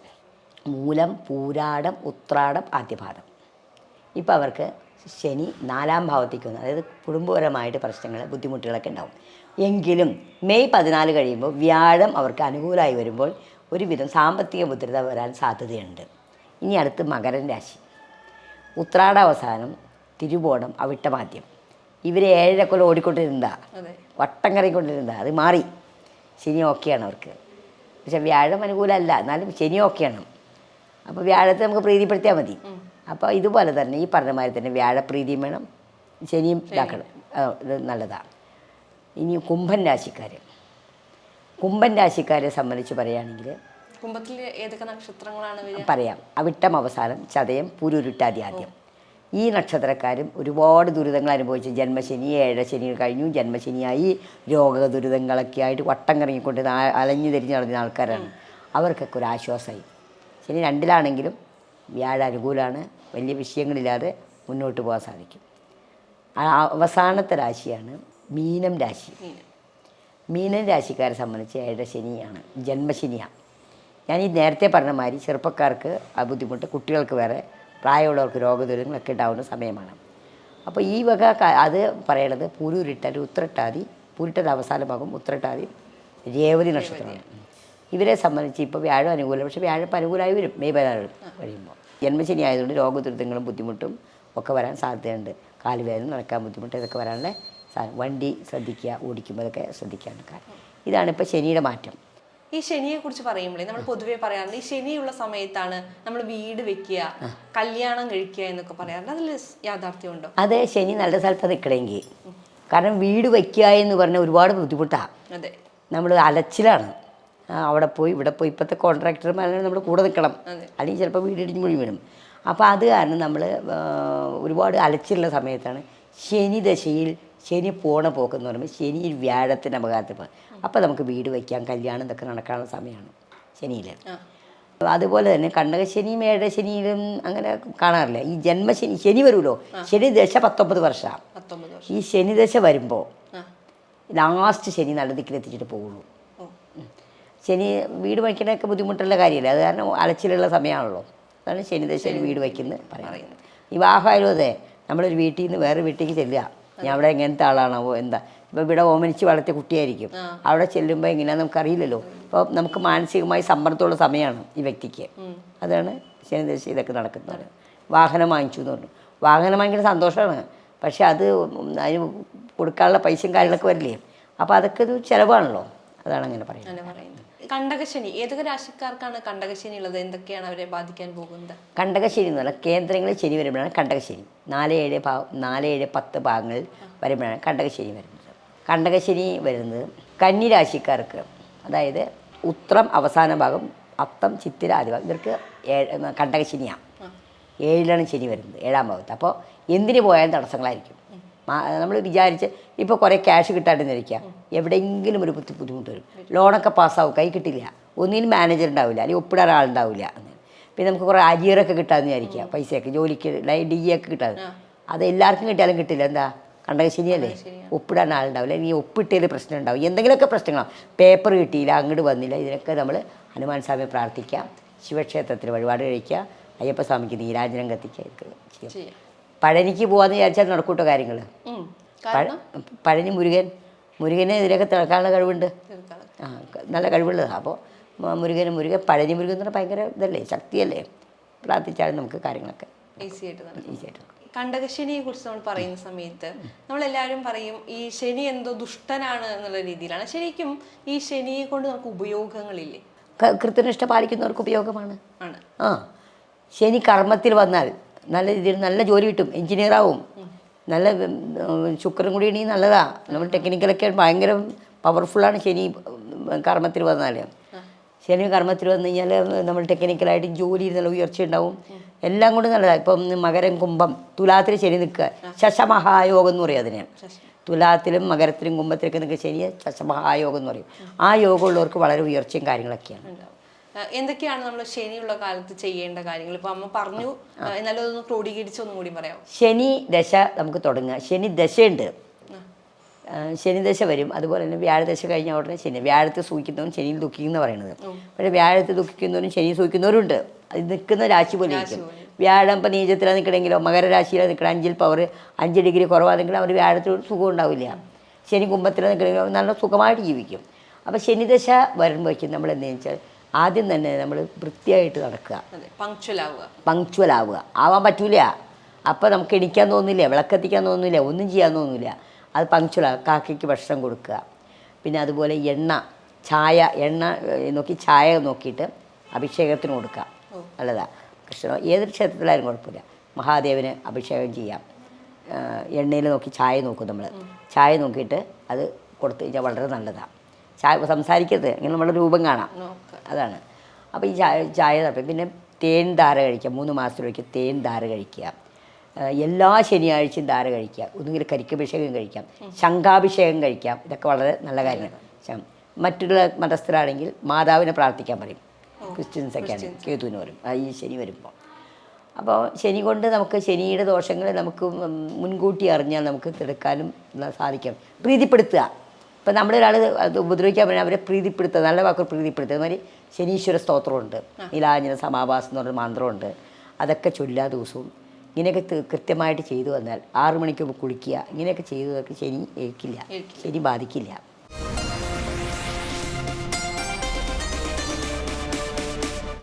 മൂലം പൂരാടം ഉത്രാടം ആദ്യപാദം. ഇപ്പോൾ അവർക്ക് ശനി നാലാം ഭാവത്തേക്ക് വന്നു. അതായത് കുടുംബപരമായിട്ട് പ്രശ്നങ്ങൾ ബുദ്ധിമുട്ടുകളൊക്കെ ഉണ്ടാവും. എങ്കിലും മെയ് പതിനാല് കഴിയുമ്പോൾ വ്യാഴം അവർക്ക് അനുകൂലമായി വരുമ്പോൾ ഒരുവിധം സാമ്പത്തിക ഭദ്രത വരാൻ സാധ്യതയുണ്ട്. ഇനി അടുത്ത് മകരൻ രാശി. ഉത്രാട അവസാനം തിരുവോണം അവിട്ടമാദ്യം. ഇവർ ഏഴര കൊല്ലം ഓടിക്കൊണ്ടിരുന്നതാ വട്ടം കറിക്കൊണ്ടിരുന്ന അത് മാറി. ശനി ഓക്കെയാണ് അവർക്ക്. പക്ഷെ വ്യാഴം അനുകൂലമല്ല. എന്നാലും ശനി ഓക്കെയാണ്. അപ്പോൾ വ്യാഴത്തെ നമുക്ക് പ്രീതിപ്പെടുത്തിയാൽ മതി. അപ്പോൾ ഇതുപോലെ തന്നെ ഈ പറഞ്ഞ മാതിരി തന്നെ വ്യാഴപ്രീതിയും വേണം. ശനിയും ഇതാക്കണം. ഇത് നല്ലതാണ് ഇനി കുംഭൻ രാശിക്കാർ കുംഭൻ രാശിക്കാരെ സംബന്ധിച്ച് പറയുകയാണെങ്കിൽ കുംഭത്തിൽ ഏതൊക്കെ നക്ഷത്രങ്ങളാണ് പറയാം. അവിട്ടം അവസാനം ചതയം പുരുരുട്ടാതി ആദ്യം. ഈ നക്ഷത്രക്കാരും ഒരുപാട് ദുരിതങ്ങൾ അനുഭവിച്ചു. ജന്മശനി ഏഴശനി കഴിഞ്ഞു. ജന്മശനിയായി രോഗ ദുരിതങ്ങളൊക്കെ ആയിട്ട് വട്ടം കറങ്ങിക്കൊണ്ട് അലഞ്ഞു തിരിഞ്ഞ് നടന്ന ആൾക്കാരാണ്. അവർക്കൊക്കെ ഒരു ആശ്വാസമായി. ശനി രണ്ടിലാണെങ്കിലും വ്യാഴ അനുകൂലമാണ് വലിയ വിഷയങ്ങളില്ലാതെ മുന്നോട്ട് പോകാൻ സാധിക്കും. അവസാനത്തെ രാശിയാണ് മീനം രാശി. മീനൻ രാശിക്കാരെ സംബന്ധിച്ച് ഏഴര ശനിയാണ് ജന്മശനിയാണ്. ഞാൻ ഈ നേരത്തെ പറഞ്ഞ മാതിരി ചെറുപ്പക്കാർക്ക് ആ ബുദ്ധിമുട്ട് കുട്ടികൾക്ക് വേറെ പ്രായമുള്ളവർക്ക് രോഗദുരിതങ്ങളൊക്കെ ഉണ്ടാവുന്ന സമയമാണ്. അപ്പോൾ ഈ വക അത് പറയണത് പുരുരിട്ടാൽ ഉത്രട്ടാതി പുരുട്ടത് അവസാനമാകും ഉത്രട്ടാതി രേവതി നക്ഷത്രമാണ്. ഇവരെ സംബന്ധിച്ച് ഇപ്പോൾ വ്യാഴം അനുകൂലം പക്ഷേ വ്യാഴം അനുകൂലമായി വരും മെയ് പതിനാറ് കഴിയുമ്പോൾ. ജന്മശനി ആയതുകൊണ്ട് രോഗദുരിതങ്ങളും ബുദ്ധിമുട്ടും ഒക്കെ വരാൻ സാധ്യതയുണ്ട്. കാലുവേദന നടക്കാൻ ബുദ്ധിമുട്ട് ഇതൊക്കെ വരാനുള്ള വണ്ടി ശ്രദ്ധിക്കുക ഓടിക്കുമ്പോഴൊക്കെ ശ്രദ്ധിക്കാൻ ശ്രദ്ധിക്കാണ് കാരണം ഇതാണ് ഇപ്പോൾ ശനിയുടെ മാറ്റം. ഈ ശനിയെ കുറിച്ച് പറയുമ്പോഴേ നമ്മൾ പൊതുവെ പറയാറുണ്ട് ഈ ശനിയുള്ള സമയത്താണ് നമ്മൾ വീട് വെക്കുക കല്യാണം കഴിക്കുക എന്നൊക്കെ പറയാറുണ്ട്. അതിൽ യാഥാർത്ഥ്യമുണ്ടോ? അതെ ശനി നല്ല സ്ഥലത്ത് നിൽക്കണമെങ്കിൽ. കാരണം വീട് വയ്ക്കുക എന്ന് പറഞ്ഞാൽ ഒരുപാട് ബുദ്ധിമുട്ടാണ് അതെ. നമ്മൾ അലച്ചിലാണ്. അവിടെ പോയി ഇവിടെ പോയി ഇപ്പോഴത്തെ കോൺട്രാക്ടർമാരെ നമ്മൾ കൂടെ നിൽക്കണം. അല്ലെങ്കിൽ ചിലപ്പോൾ വീട് ഇടിഞ്ഞ് മുഴി വീഴും. അപ്പോൾ അത് കാരണം നമ്മൾ ഒരുപാട് അലച്ചിലുള്ള സമയത്താണ് ശനി ദശയിൽ ശനി പോണ പോക്കെന്ന് പറയുമ്പോൾ ശനി വ്യാഴത്തിന്റെ അപകാരത്തിൽ പോകും അപ്പോൾ നമുക്ക് വീട് വയ്ക്കാം കല്യാണം ഇതൊക്കെ നടക്കാനുള്ള സമയമാണ് ശനിയിൽ അതുപോലെ തന്നെ കണ്ടകശനിയും ഏഴശനിയിലും അങ്ങനെ കാണാറില്ല? ഈ ജന്മശനി ശനി വരുമല്ലോ ശനി ദശ പത്തൊമ്പത് വർഷമാണ് ഈ ശനി ദശ വരുമ്പോൾ ലാസ്റ്റ് ശനി നല്ല ദിക്കിലെത്തിച്ചിട്ട് പോകുള്ളൂ ശനി വീട് വയ്ക്കണൊക്കെ ബുദ്ധിമുട്ടുള്ള കാര്യമില്ല. അത് കാരണം അലച്ചിലുള്ള സമയമാണല്ലോ അതാണ് ശനി ദശയിൽ വീട് വയ്ക്കുന്നത് പറയുന്നത്. വിവാഹമായാലും അതെ. നമ്മളൊരു വീട്ടിൽ നിന്ന് വേറെ വീട്ടിലേക്ക് ചെല്ലുക. ഞാൻ അവിടെ എങ്ങനത്തെ ആളാണോ എന്താ? ഇപ്പോൾ ഇവിടെ ഓമനിച്ച് വളർത്തിയ കുട്ടിയായിരിക്കും. അവിടെ ചെല്ലുമ്പോൾ എങ്ങനെയാണെന്ന് നമുക്കറിയില്ലല്ലോ. അപ്പോൾ നമുക്ക് മാനസികമായി സമ്മർദ്ദമുള്ള സമയമാണ് ഈ വ്യക്തിക്ക്. അതാണ് ശനിദേശ ഇതൊക്കെ നടക്കുന്നത്. വാഹനം വാങ്ങിച്ചു എന്ന് പറഞ്ഞു. വാഹനം വാങ്ങിക്കുന്ന സന്തോഷമാണ് പക്ഷെ അത് അതിന് കൊടുക്കാനുള്ള പൈസയും കാര്യങ്ങളൊക്കെ വരില്ലേ? അപ്പോൾ അതൊക്കെ ഒരു ചിലവാണല്ലോ. അതാണ് അങ്ങനെ പറയുന്നത്. കണ്ടകശനി ഏതൊക്കെ രാശിക്കാർക്കാണ് കണ്ടകശനി ഉള്ളത്? എന്തൊക്കെയാണ് അവരെ ബാധിക്കാൻ പോകുന്നത്? കണ്ടകശനി എന്ന് പറഞ്ഞാൽ കേന്ദ്രങ്ങളിൽ ശനി വരുമ്പോഴാണ് കണ്ടകശനി. നാല് ഏഴ് ഭാ നാല് ഏഴ് പത്ത് ഭാഗങ്ങൾ വരുമ്പോഴാണ് കണ്ടകശനി വരുന്നത്. കണ്ടകശനി വരുന്നത് കന്നി രാശിക്കാർക്ക് അതായത് ഉത്രം അവസാന ഭാഗം അത്തം ചിത്തിര ആദ്യ ഭാഗം ഇവർക്ക് കണ്ടകശനിയാണ്. ഏഴിലാണ് ശനി വരുന്നത് ഏഴാം ഭാഗത്ത്. അപ്പോൾ എന്തിനു പോയാലും തടസ്സങ്ങളായിരിക്കും. നമ്മൾ വിചാരിച്ച് ഇപ്പോൾ കുറേ ക്യാഷ് കിട്ടാണ്ടിരിക്കുക എവിടെയെങ്കിലും ഒരു ബുദ്ധി ബുദ്ധിമുട്ട് വരും. ലോണൊക്കെ പാസ്സാവും കൈ കിട്ടില്ല. ഒന്നിനും മാനേജർ ഉണ്ടാവില്ല. അല്ലെങ്കിൽ ഒപ്പിടാൻ ആളുണ്ടാവില്ല പിന്നെ നമുക്ക് കുറേ അരിയറൊക്കെ കിട്ടാമെന്ന് വിചാരിക്കുക പൈസയൊക്കെ ജോലിക്ക് ഡി ഒക്കെ കിട്ടാതെ അത് എല്ലാവർക്കും കിട്ടിയാലും കിട്ടില്ല. എന്താ? കണ്ടകശനിയല്ലേ ഒപ്പിടാൻ ആളുണ്ടാവില്ല. ഇനി ഒപ്പിട്ടതിൽ പ്രശ്നം ഉണ്ടാവും. എന്തെങ്കിലുമൊക്കെ പ്രശ്നങ്ങളാണ് പേപ്പർ കിട്ടിയില്ല അങ്ങോട്ട് വന്നില്ല. ഇതിനൊക്കെ നമ്മൾ ഹനുമാൻ സ്വാമിയെ പ്രാർത്ഥിക്കാം. ശിവക്ഷേത്രത്തിൽ വഴിപാട് കഴിക്കുക അയ്യപ്പസ്വാമിക്ക് നീരാഞ്ജനം കത്തിക്കുക ചെയ്യാം. പഴനിക്ക് പോകാമെന്ന് വിചാരിച്ചാൽ നടക്കൂട്ടോ കാര്യങ്ങൾ പഴനി മുരുകൻ. മുരുകനെ ഇതിലൊക്കെ തിളക്കാനുള്ള കഴിവുണ്ട്. ആ നല്ല കഴിവുള്ളതാണ് അപ്പോൾ മുരുകനും മുരുകൻ പഴനി മുരുകൻ എന്ന് പറഞ്ഞാൽ ഭയങ്കര ഇതല്ലേ ശക്തിയല്ലേ? പ്രാർത്ഥിച്ചാലും നമുക്ക് കാര്യങ്ങളൊക്കെ ഈസി ആയിട്ട് കണ്ടകശനിയെ കുറിച്ച് നമ്മൾ പറയുന്ന സമയത്ത് നമ്മൾ എല്ലാവരും പറയും ഈ ശനി എന്തോ ദുഷ്ടനാണ് എന്നുള്ള രീതിയിലാണ്. ശരിക്കും ഈ ശനിയെ കൊണ്ട് നമുക്ക് ഉപയോഗങ്ങളില്ലേ? കൃത്യനിഷ്ഠ പാലിക്കുന്നവർക്ക് ഉപയോഗമാണ്. ആണ്. ആ ശനി കർമ്മത്തിൽ വന്നാൽ നല്ല രീതിയിൽ നല്ല ജോലി കിട്ടും. എഞ്ചിനീയറാവും നല്ല ശുക്രൻ കൂടി ഉണ്ടെങ്കിൽ നല്ലതാ. നമ്മൾ ടെക്നിക്കലൊക്കെ ഭയങ്കര പവർഫുള്ളാണ് ശനി കർമ്മത്തിൽ വന്നാൽ ശനി കർമ്മത്തിൽ വന്നു കഴിഞ്ഞാൽ നമ്മൾ ടെക്നിക്കലായിട്ട് ജോലി നല്ല ഉയർച്ച ഉണ്ടാവും. എല്ലാം കൊണ്ട് നല്ലതാണ് ഇപ്പം മകരം കുംഭം തുലാത്തിൽ ശനി നിൽക്കുക. ശശമഹായോഗം എന്ന് പറയും അതിനെ. തുലാത്തിലും മകരത്തിലും കുംഭത്തിലൊക്കെ നിൽക്കുക ശനി ശശമഹായോഗം എന്ന് പറയും. ആ യോഗമുള്ളവർക്ക് വളരെ ഉയർച്ചയും കാര്യങ്ങളൊക്കെയാണ്. എന്തൊക്കെയാണ് നമ്മൾ ശനിയുള്ള കാലത്ത് ചെയ്യേണ്ട കാര്യങ്ങൾ ഇപ്പൊ അമ്മ പറഞ്ഞു എന്നാലും അതൊന്ന് ക്രോഡീകരിച്ചൊന്നും കൂടി പറയാം ശനി ദശ നമുക്ക് തുടങ്ങുക ശനി ദശയുണ്ട്. ശനിദശ ശനി ദശ വരും. അതുപോലെ തന്നെ വ്യാഴദശ കഴിഞ്ഞ ഉടനെ ശനി വ്യാഴത്തെ സൂക്ഷിക്കുന്നവൻ ശനിയിൽ ദുഃഖിക്കുന്ന പറയുന്നത്. പക്ഷേ വ്യാഴത്തെ ദുഃഖിക്കുന്നവരും ശനി സൂക്ഷിക്കുന്നവരുണ്ട്. അത് നിൽക്കുന്ന രാശി പോലെ ഇരിക്കും. വ്യാഴം ഇപ്പം നീചത്തിലാണ് നിൽക്കണമെങ്കിലോ മകരരാശിയിലാണ് നിൽക്കണം അഞ്ചിൽ പവർ അഞ്ച് ഡിഗ്രി കുറവാണെങ്കിൽ അവർ വ്യാഴത്തിൽ സുഖം ഉണ്ടാവില്ല. ശനി കുംഭത്തിലാണ് നിൽക്കണമെങ്കിലോ നല്ല സുഖമായിട്ട് ജീവിക്കും. അപ്പോൾ ശനിദശ വരുമ്പോഴേക്കും നമ്മൾ എന്താണെന്ന് വെച്ചാൽ ആദ്യം തന്നെ നമ്മൾ വൃത്തിയായിട്ട് നടക്കുക. പങ്ക്ച്വൽ ആവുക. പങ്ക്ച്വൽ ആവുക. ആവാൻ പറ്റൂല. അപ്പോൾ നമുക്ക് എണിക്കാൻ തോന്നില്ല വിളക്കത്തിക്കാൻ തോന്നില്ല ഒന്നും ചെയ്യാൻ തോന്നില്ല. അത് പങ്ക്ച്വൽ ആവുക. കാക്കയ്ക്ക് ഭക്ഷണം കൊടുക്കുക. പിന്നെ അതുപോലെ എണ്ണ ചായ എണ്ണ നോക്കി ചായ നോക്കിയിട്ട് അഭിഷേകത്തിന് കൊടുക്കുക. നല്ലതാ. കൃഷ്ണ ഏതൊരു ക്ഷേത്രത്തിലായാലും കുഴപ്പമില്ല. മഹാദേവന് അഭിഷേകം ചെയ്യാം. എണ്ണയിൽ നോക്കി ചായ നോക്കും നമ്മൾ ചായ നോക്കിയിട്ട് അത് കൊടുത്തു കഴിഞ്ഞാൽ വളരെ നല്ലതാണ് സംസാരിക്കരുത്. ഇങ്ങനെ നമ്മുടെ രൂപം കാണാം. അതാണ്. അപ്പോൾ ഈ ചായ ചായ തപ്പി. പിന്നെ തേൻ ധാര കഴിക്കുക. മൂന്ന് മാസത്തിലൊരിക്കൽ തേൻ ധാര കഴിക്കുക. എല്ലാ ശനിയാഴ്ചയും ധാര കഴിക്കുക. ഒന്നുകിൽ കരിക്കഭിഷേകം കഴിക്കാം. ശംഖാഭിഷേകം കഴിക്കാം. ഇതൊക്കെ വളരെ നല്ല കാര്യമാണ്. മറ്റുള്ള മതസ്ഥരാണെങ്കിൽ മാതാവിനെ പ്രാർത്ഥിക്കാൻ പറയും. ക്രിസ്ത്യൻസൊക്കെ ആണ് കേതുവിന് വരും. ഈ ശനി വരുമ്പോൾ അപ്പോൾ ശനി കൊണ്ട് നമുക്ക് ശനിയുടെ ദോഷങ്ങൾ നമുക്ക് മുൻകൂട്ടി അറിഞ്ഞാൽ നമുക്ക് തിടുക്കാനും ന- സാധിക്കും. പ്രീതിപ്പെടുത്തുക. ഇപ്പം നമ്മളൊരാൾ അത് ഉപദ്രവിക്കാൻ പറഞ്ഞാൽ അവരെ പ്രീതിപ്പെടുത്തുക നല്ല വാക്കുകൾ പ്രീതിപ്പെടുത്തുക. അതുമാതിരി ശനീശ്വര സ്തോത്രമുണ്ട് നീലാഞ്ജന സമാഭാസം എന്ന് പറഞ്ഞ മന്ത്രമുണ്ട്. അതൊക്കെ ചൊല്ലാ ദിവസവും. ഇങ്ങനെയൊക്കെ കൃത്യമായിട്ട് ചെയ്തു വന്നാൽ ആറു മണിക്ക് കുളിക്കുക ഇങ്ങനെയൊക്കെ ചെയ്തതൊക്കെ ശനി ഏൽക്കില്ല. ശനി ബാധിക്കില്ല.